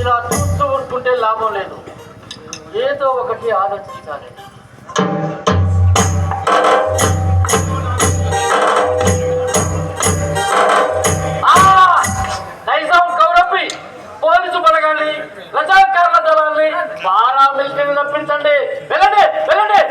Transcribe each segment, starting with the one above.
ఇలా చూస్తూ ఊరుకుంటే లాభం లేదు. ఏదో ఒకటి ఆలోచించాలి. ఆ! నైజాం కౌరప్పి పోలీసు బలగాన్ని రజాకారుల దళాన్ని బారా మిలిటరీని రప్పించండి. వెళ్ళండి వెళ్ళండి!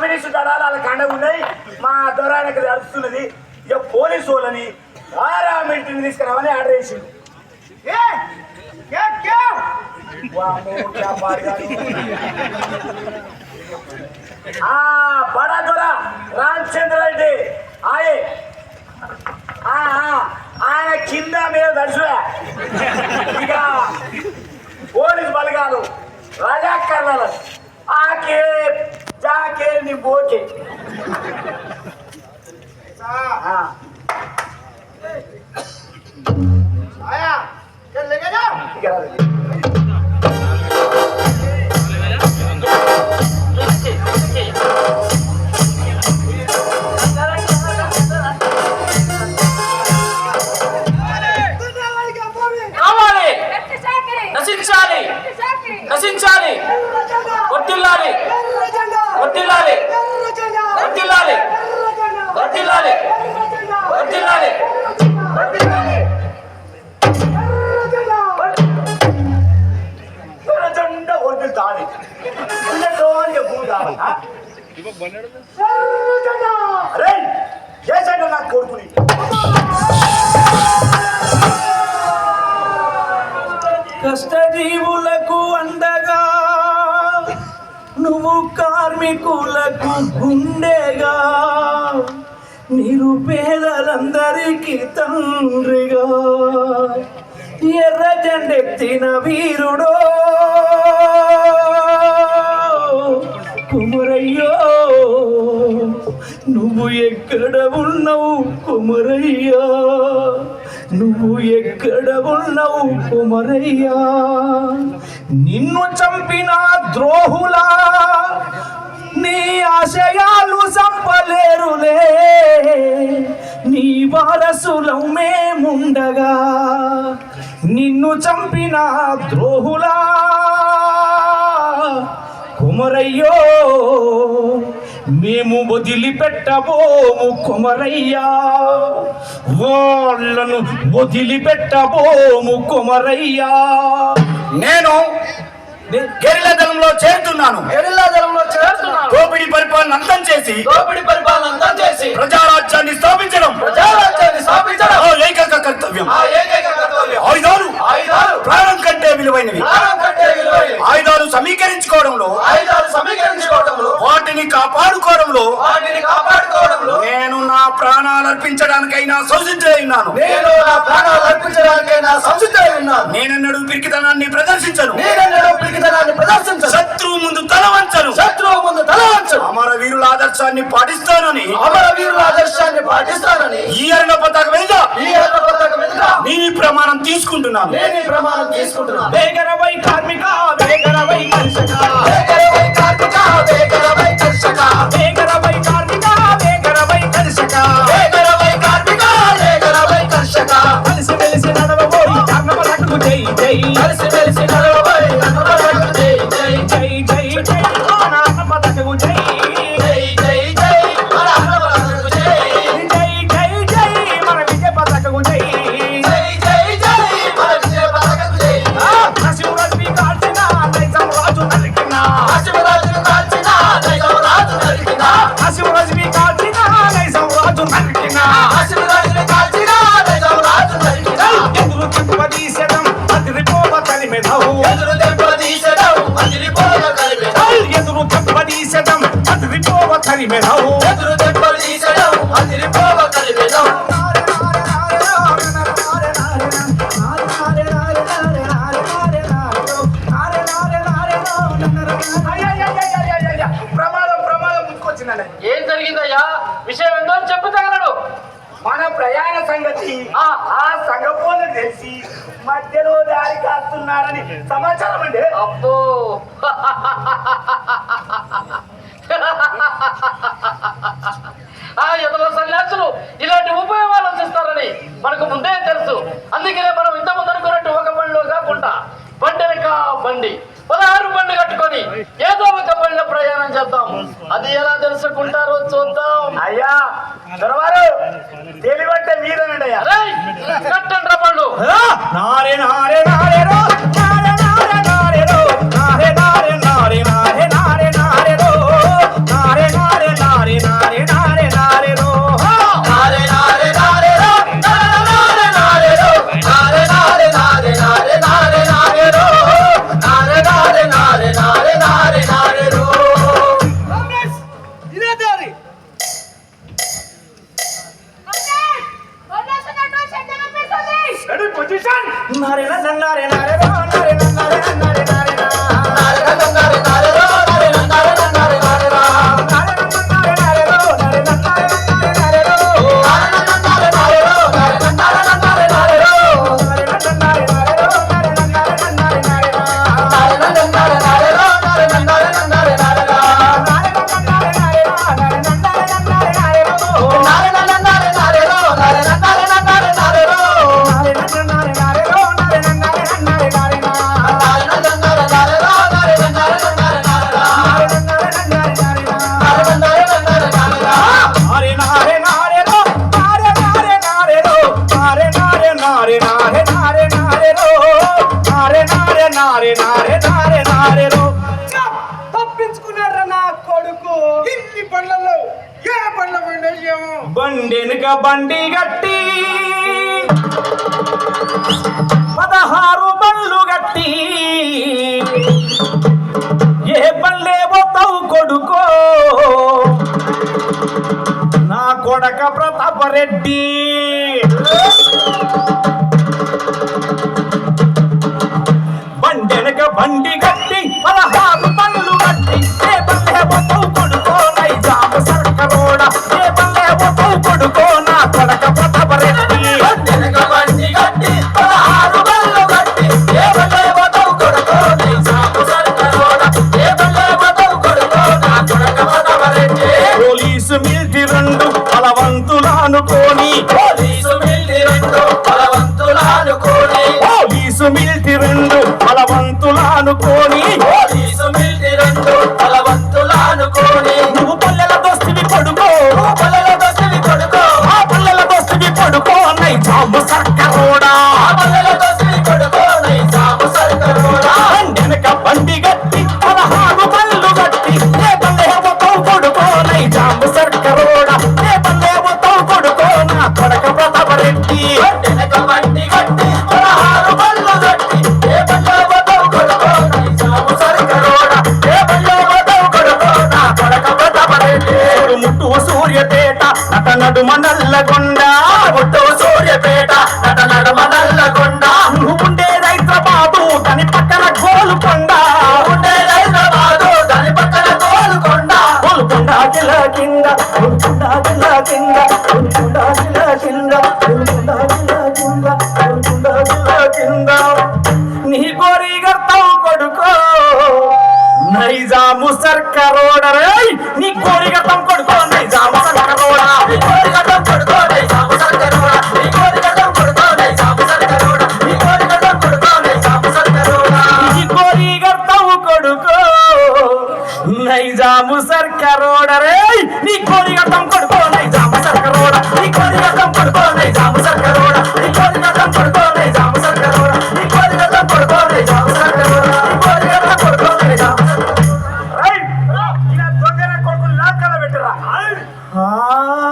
కమ్యూనిస్ట్ దళాలు వాళ్ళ కండ ఉన్నాయి మా దొరానికి నడుస్తున్నది. ఇక పోలీసు వాళ్ళని రామింటిని తీసుకురామని ఆర్డర్ వేసింది ఆ బడా దొర రామచంద్ర రెడ్డి. ఆయే. ఆయన కింద మీద దర్శువే ఇక పోలీస్ బలగాలు రజాకర్ణాలు ఆకే జాకే నీ నువ్వు కార్మికులకు గుండెగా నిరుపేదలందరికీ తండ్రిగా. ఎర్ర జెండెత్తిన వీరుడో కుమరయ్యో నువ్వు ఎక్కడ ఉన్నావు కుమరయ్యా? నువ్వు ఎక్కడ ఉన్నావు కుమరయ్యా? నిన్ను చంపిన ద్రోహులా వారసులం మేముండగా నిన్ను చంపిన ద్రోహులా. కుమరయ్యో మేము వదిలిపెట్టబోము కుమరయ్యా. వాళ్ళను వదిలిపెట్టబోము కుమరయ్యా. నేను గెరిల చేరుతున్నాను. దోపిడీ పరిపాలన అంతం చేసి దోపిడి పరిపాలన అంతం చేసి ప్రజారాజ్యాన్ని స్థాపించడం. ప్రజారాజ్యాన్ని స్థాపించడం. ఏకైక కర్తవ్యం. ఆయుధాలు. ప్రాణం కంటే విలువైనవి. ఆయుధాలు సమీకరించుకోవడంలో ఆయుధాలు సమీకరించుకోవడంలో వాటిని కాపాడుకోవడంలో నేను నా ప్రాణాలు అర్పించడానికైనా శోషించలేన్నాను నేను నా ప్రాణాలు అర్పించడానికి నా సంసిద్ధై ఉన్నాను. నేనెన్నడూ పిరికితనాన్ని ప్రదర్శించను. నేనెన్నడూ ఆదర్శాన్ని పాటిస్తానని అమరవీరుల ఆదర్శాన్ని పాటిస్తానని ఈ అరణ పతాక మీద ఈ అరణ పతాక మీద నేను ప్రమాణం తీసుకుంటున్నాను. నేను ప్రమాణం తీసుకుంటున్నాను. వేగరవై కార్మిక వేగరవై కర్షక. వేగరవై కలిపెదవు. ఎదురు దెబ్బ తీసడం మందిరి పోవ ఎదురు దెబ్బ దారి కాస్తున్నారని సమాచారం అండి. అబ్బో. సన్యాసులు ఇలాంటి ఉపయోగాలు ఆలోచిస్తారని మనకు ముందే తెలుసు. అందుకనే మనం ఇంత ముందు ఒక బండిలో కాకుండా బండెనక బండి పదహారు బండి కట్టుకొని ఏదో ఒక బండిలో ప్రయాణం చేద్దాం. అది ఎలా తెలుసుకుంటారో చూద్దాం. అయ్యా తెలివంటే మీరేనండి అయ్యా. కట్టండి బండు పొజిషన్ నారే నన్నారే నారే నారే నన్నారే నన్నారే పదహారు పళ్ళు గట్టి ఏ బళ్ళే పోతావు కొడుకో? నా కొడక ప్రతాపరెడ్డి బండెనక బండి గట్టి పదహారు పళ్ళు గట్టి ఏ బళ్ళే పోతావు సోమనల్లగొండ ఒట్టో సూర్యపేట నట 아.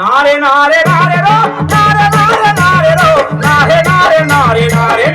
నారే నారే నారే రో నారే నారే నారే రో నారే నారే నారే నారే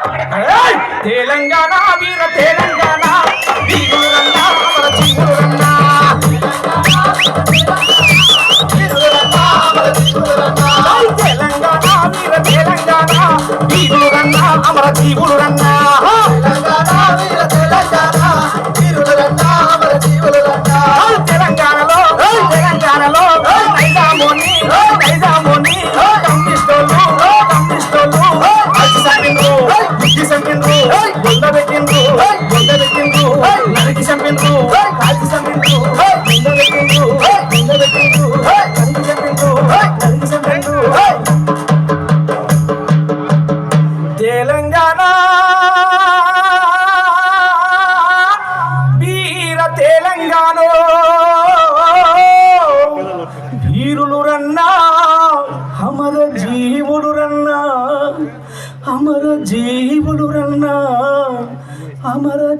కొడుకు. ఏయ్! తెలంగాణ వీర తెలంగాణ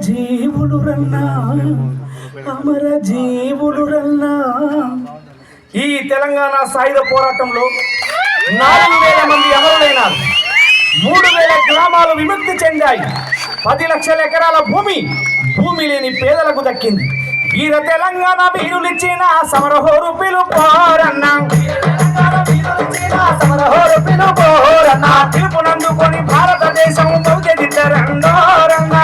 జీవులు రన్నా అమర జీవులు రన్నా ఈ తెలంగాణ సాయుధ పోరాటంలో నాలుగు వేల మంది అమరులైనారు. మూడు వేల గ్రామాలు విముక్తి చెందాయి. పది లక్షల ఎకరాల భూమి భూమి లేని పేదలకు దక్కింది. వీర తెలంగాణ వీరులిచ్చిన సమరహోరు పిలుపోరన్న. సమరహోరు పిలుపోరన్న. పిలుపునందుకొని భారతదేశం బహుజగిద్దరండోరన్న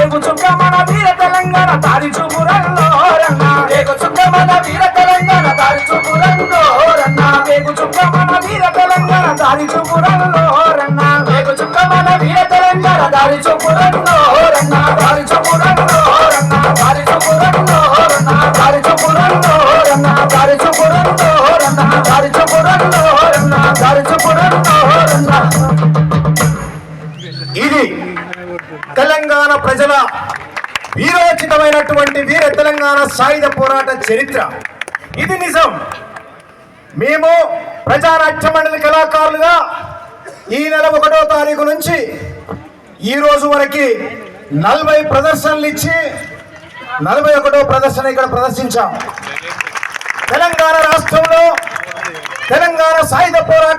ఏగు చుక్క మన వీర తెలంగాణ దారి చూపురల్లోరన్న ఏగు చుక్క మన వీర తెలంగాణ దారి చూపురల్లోరన్న ఏగు చుక్క మన వీర తెలంగాణ దారి చూపురల్లోరన్న ఏగు చుక్క మన వీర తెలంగాణ దారి చూపురల్లోరన్న ప్రజల వీరోచితమైనటువంటి వీర తెలంగాణ సాయుధ పోరాట చరిత్ర. ఇది నిజం. మేము ప్రజానాట్య మండలి కళాకారులుగా ఈ నెల ఒకటో తారీఖు నుంచి ఈ రోజు వరకు నలభై ప్రదర్శనలు ఇచ్చి నలభై ఒకటో ప్రదర్శన ఇక్కడ ప్రదర్శించాం. తెలంగాణ రాష్ట్రంలో తెలంగాణ సాయుధ పోరాట